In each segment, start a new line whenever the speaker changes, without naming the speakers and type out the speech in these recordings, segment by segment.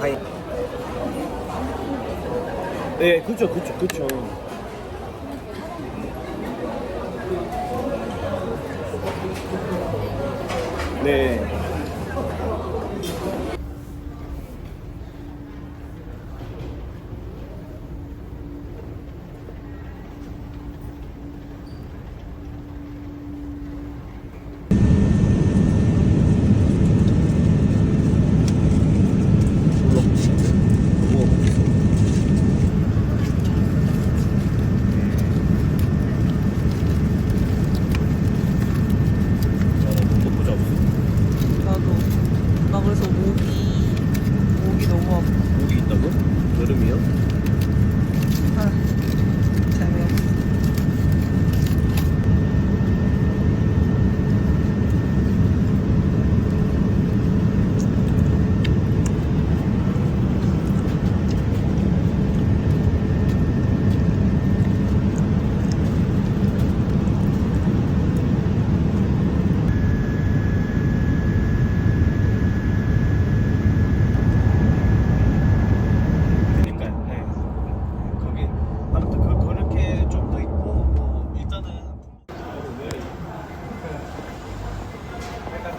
가이. 네, 그쵸, 그쵸, 그쵸.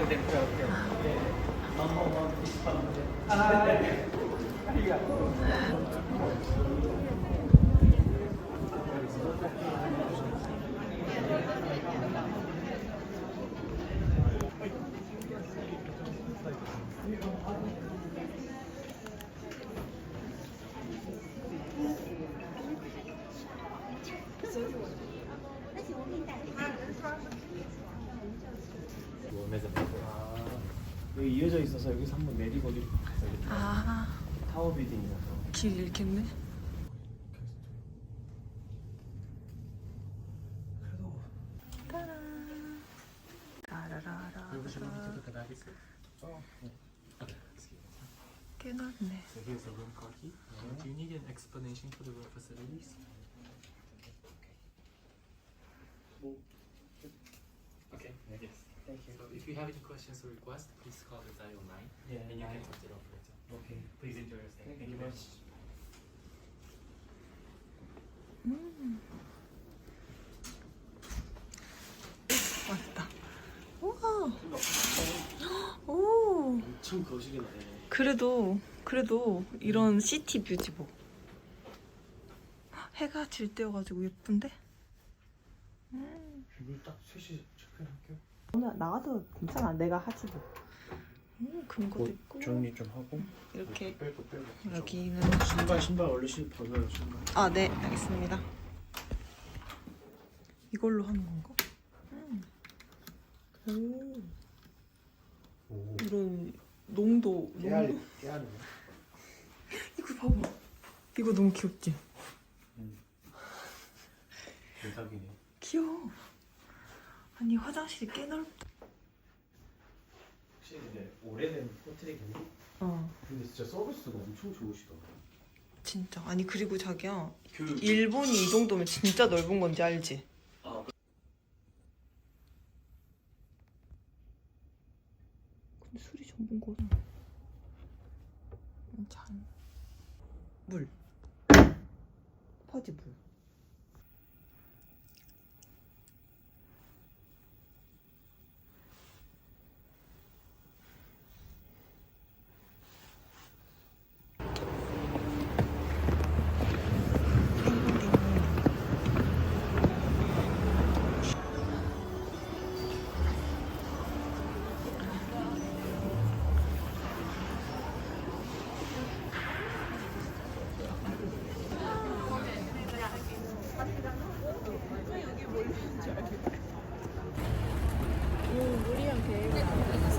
はい「」「」Thank you. kirliliğimi. Cannot ne?
So here's the room car key. Do you need an explanation for the room facilities? Okay. Yes.
Thank you.
So if you have any questions or requests, please call the dial line.
Yeah.
And you can talk to the operator.
Okay.
Please enjoy your stay.
Thank, Thank you very much.
음. 맛있다. 우와. 오.
엄청 거실이 나네.
그래도 그래도 이런 시티 뷰지 뭐. 해가 질 때여가지고 예쁜데?
이걸 딱 셋이 체크할게요.
오늘 나가도 괜찮아. 내가 하지 뭐. 음, 금고도 있고
정리 좀 하고.
이렇게
빼고 빼고.
여기는
신발 신발 원래 신 벗어요 신발.
아 네 알겠습니다. 이걸로 하는 건가? 음. 오
오.
이런 농도
깨알
농도
깨알이.
이거 봐봐. 이거 너무 귀엽지?
대박이네.
귀여워. 아니 화장실이 꽤 넓다.
혹시 이제 오래된 호텔이겠니?
어
근데 진짜 서비스가 엄청 좋으시더라.
진짜 아니 그리고 자기야
그
일본이 이 정도면 진짜 넓은 건지 알지?
아,
근데 술이 전문 거는 잔. 물. 퍼지 물. 음, 무리한 계획.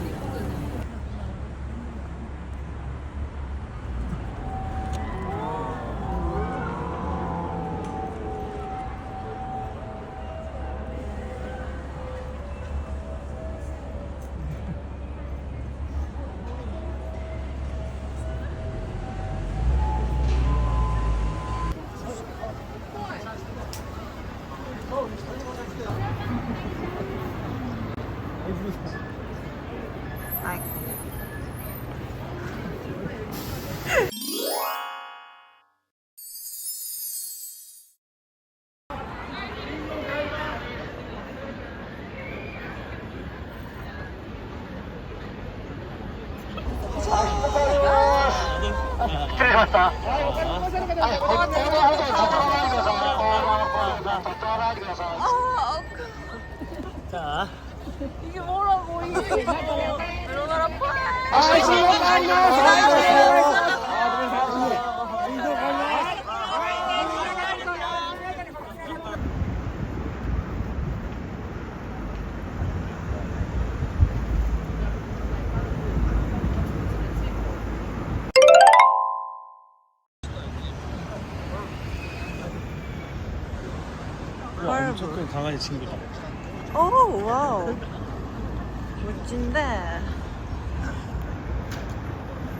자.
이게 뭐라고 이게 들어가라
와, 엄청 큰 강아지 친구다.
오 와우 멋진데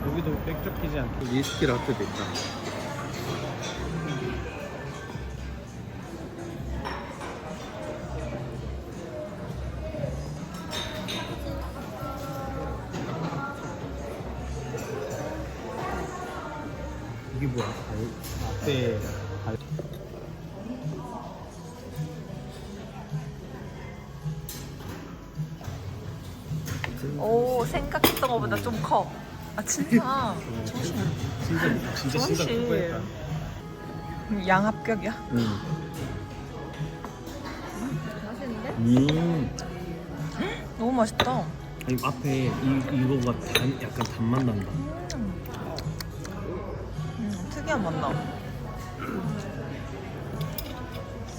여기도 백 쫓기지 않고 위스키 라떼도 있다.
진짜
진짜 진짜 심장
조심.
뻔했다.
양 합격이야.
응. 음.
너무 맛있다.
아니 앞에 이 이거가 단, 약간 단맛 난다.
음, 특이한 맛 나.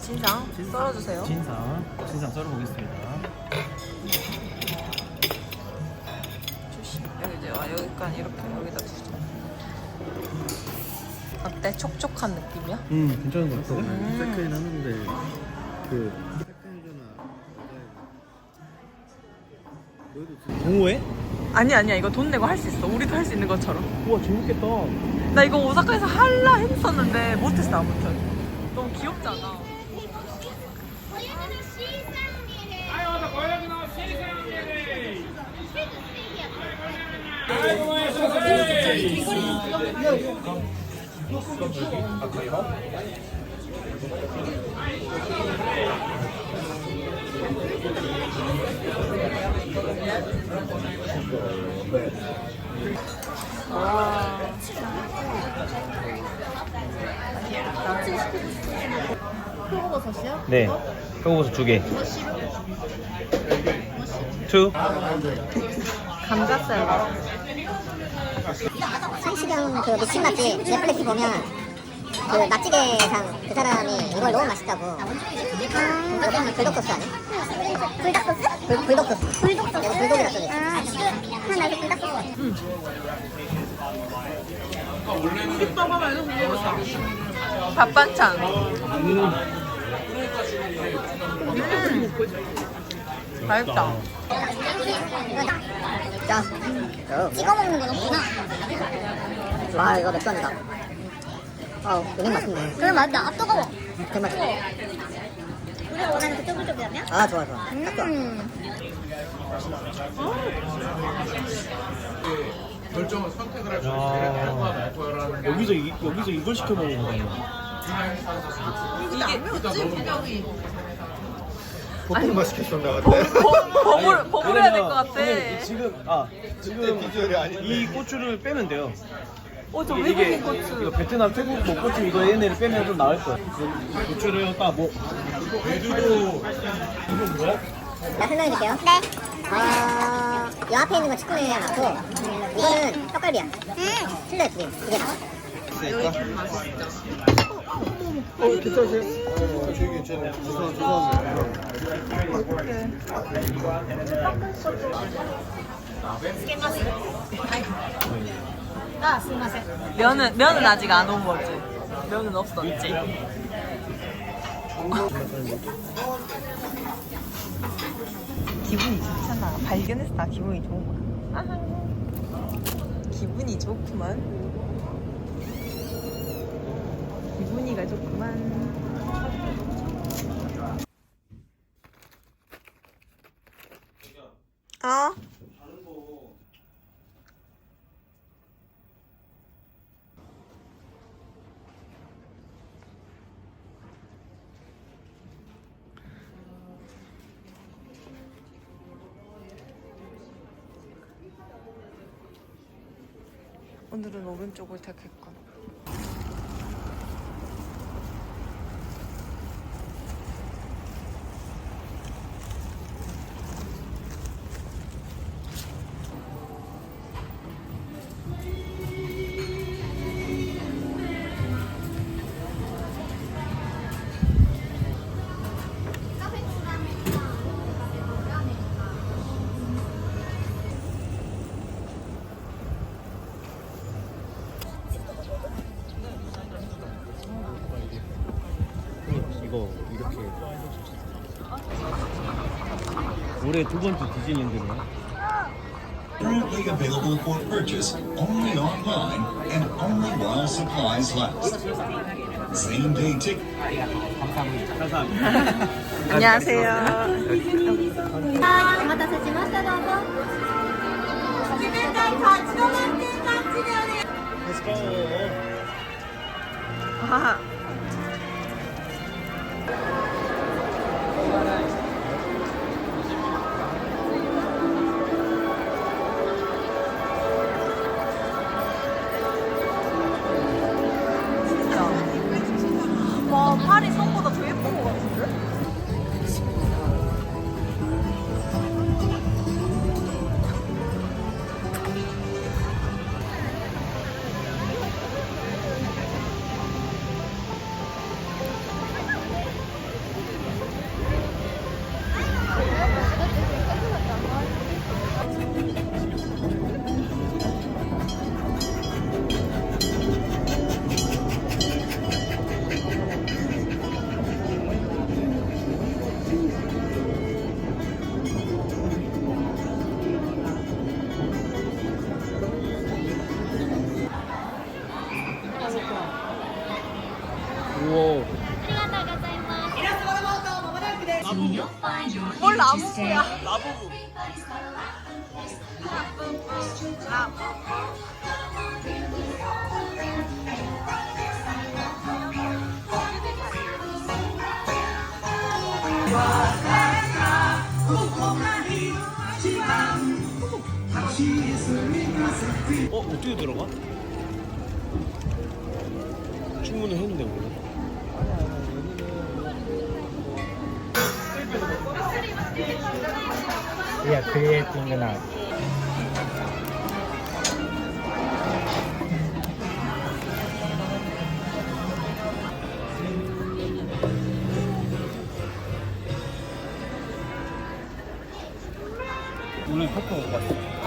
진상 썰어주세요.
진상 진상 썰어 보겠습니다.
여기까지 이렇게 여기다 두자. 어때? 촉촉한 느낌이야?
음 괜찮은 것 같아.
음.
세크인 하는데 그 동호회?
아니 아니야 이거 돈 내고 할 수 있어. 우리도 할 수 있는 것처럼.
우와 재밌겠다.
나 이거 오사카에서 할라 했었는데 못했어 아무튼. 너무 귀엽잖아.
표고버섯이요?
네. 표고버섯 두 개. 2.
감자 샐러드.
성시경 그 미친 맛집 넷플릭스 보면 그 맛찌개상 그 사람이 이걸 너무 맛있다고 아 불독 소스 아니야? 불독 소스? 불, 불독 소스 불독 소스? 여기 불독이라 써져 있어 아나 이거 불독 소스
밥 반찬.
음.
맛있다.
자 찍어 먹는 거구나. 와 이거 맥주 아니다. 아우 은행 맛있네. 그래 맞다. 아 뜨거워. 그 맛있어 우리가 원하는 그 쫄깃쫄깃하면? 아 좋아 좋아. 딱 좋아.
야. 여기서 이, 여기서 이걸 시켜 먹는 거야.
보통만 시켰었나 같아.
버물 버물해야 될 것 같아.
선생님, 지금 아 지금
비주얼이 아닌데.
이 고추를 빼면 돼요.
어저
이게
외국인
이거
고추.
베트남 태국 뭐 고추 이거 얘네를 빼면 좀 나을 거야. 고추를 딱뭐 제주도 이건 뭐야?
나 설명해 줄게요. 네. 어, 이 앞에 있는 건 치킨에 맞고, 이거는 떡갈비야. 음. 틀려, 두 개. 두 개.
어 괜찮으세요?
죄송, 죄송합니다.
면은 면은 아직 안 온 거지. 면은 없었지. 기분이 좋잖아. 발견했어. 나 기분이 좋은 거야. 아하. 기분이 좋구만. 기분이 가졌구만. 아? 어? 오늘은 오른쪽을 택했군.
올해 두 번째 디즈니랜드네요.
Currently available for purchase only online and only while supplies last. Same day ticket.
감사합니다.
안녕하세요.
お待たせしましたどうぞ
Let's go.
아, 진짜.
어 어떻게 들어가? 충분히 했는데 우리.
Yeah, creating an art.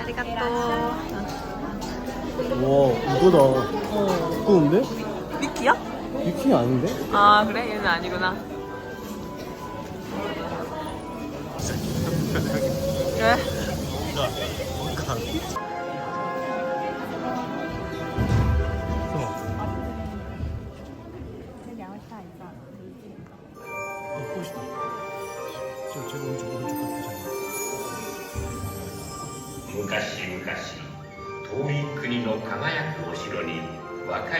아리가또.
와 이거다. 두꺼운데?
미키야?
미키 아닌데?
아, 그래? 얘는 아니구나.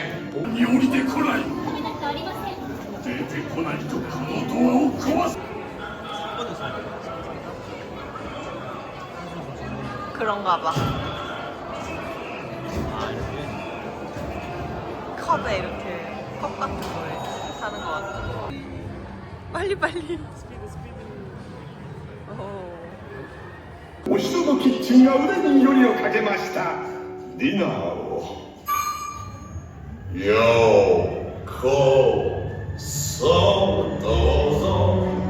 若い王
降りてこない出てこないとこのドアを壊す
그런가 봐. 컵에 이렇게 컵 같은 거에 사는 것 같아. 빨리 빨리. 오.
お城のキッチンが腕によりをかけましたディナーを よー
고소도소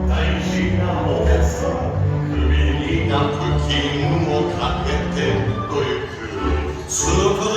당신아 못했어 그민이 나쁜 기운 못 하겠대 너의 그 수고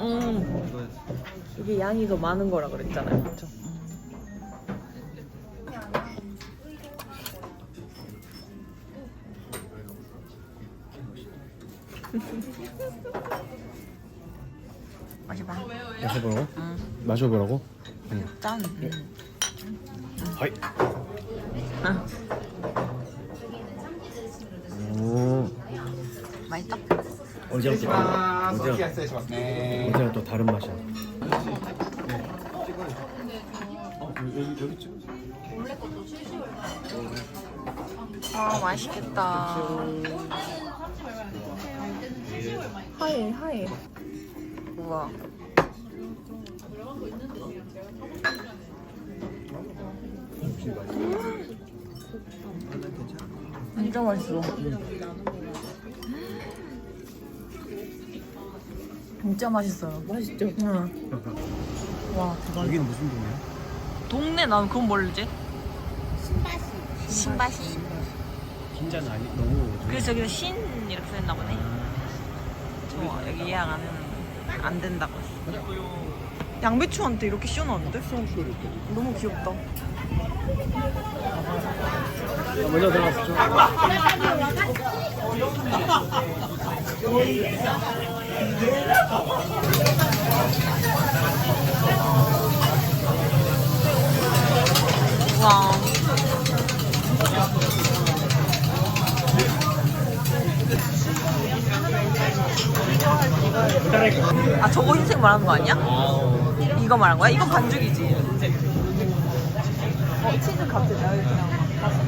음. 이게 양이 더 많은 거라 그랬잖아요. 그렇죠? 마셔봐.
마셔보라고? 마셔보라고?
짠.
하이.
아,
오.
맛있다.
어제랑 또 다른 어제랑 어제랑 또 다른 맛이야. 어, 여기 여기 찍어.
아 맛있겠다. 하이 하이. 우와. 진짜 맛있어. 진짜 맛있어요. 맛있죠? 응. 와 대박.
여기는 무슨 동네야?
동네 난 그건 모르지? 신바시. 신바시.
긴자는 아니 너무
그래서 여기서 신 이렇게 써있나 보네. 좋아 여기 예약 안 했는데 안 된다고 했어. 양배추한테 이렇게 씌워놨는데? 너무 귀엽다.
먼저 들어가서 좀.
와. 아 저거 흰색 말하는 거 아니야? 이거 말한 거야? 이건 반죽이지. 어 치즈 같은 나 그냥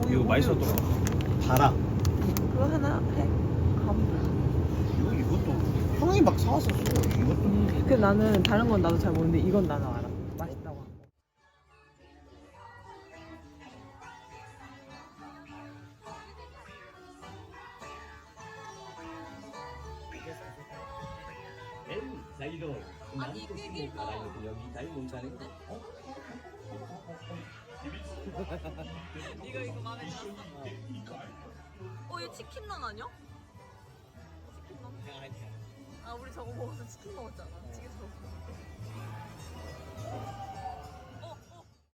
이거 맛있었더라 달아
그거 하나 해. 감.
이거 이것도 형이 막 사왔었어 이것도
그 나는 다른 건 나도 잘 모르는데 이건 나는 알아. 맛있다고. 한 거. 이거 이거 마음에 들었어. 어, 이거 치킨런 아니야? 치킨런? 아, 우리 저거 먹어서 치킨 먹었잖아.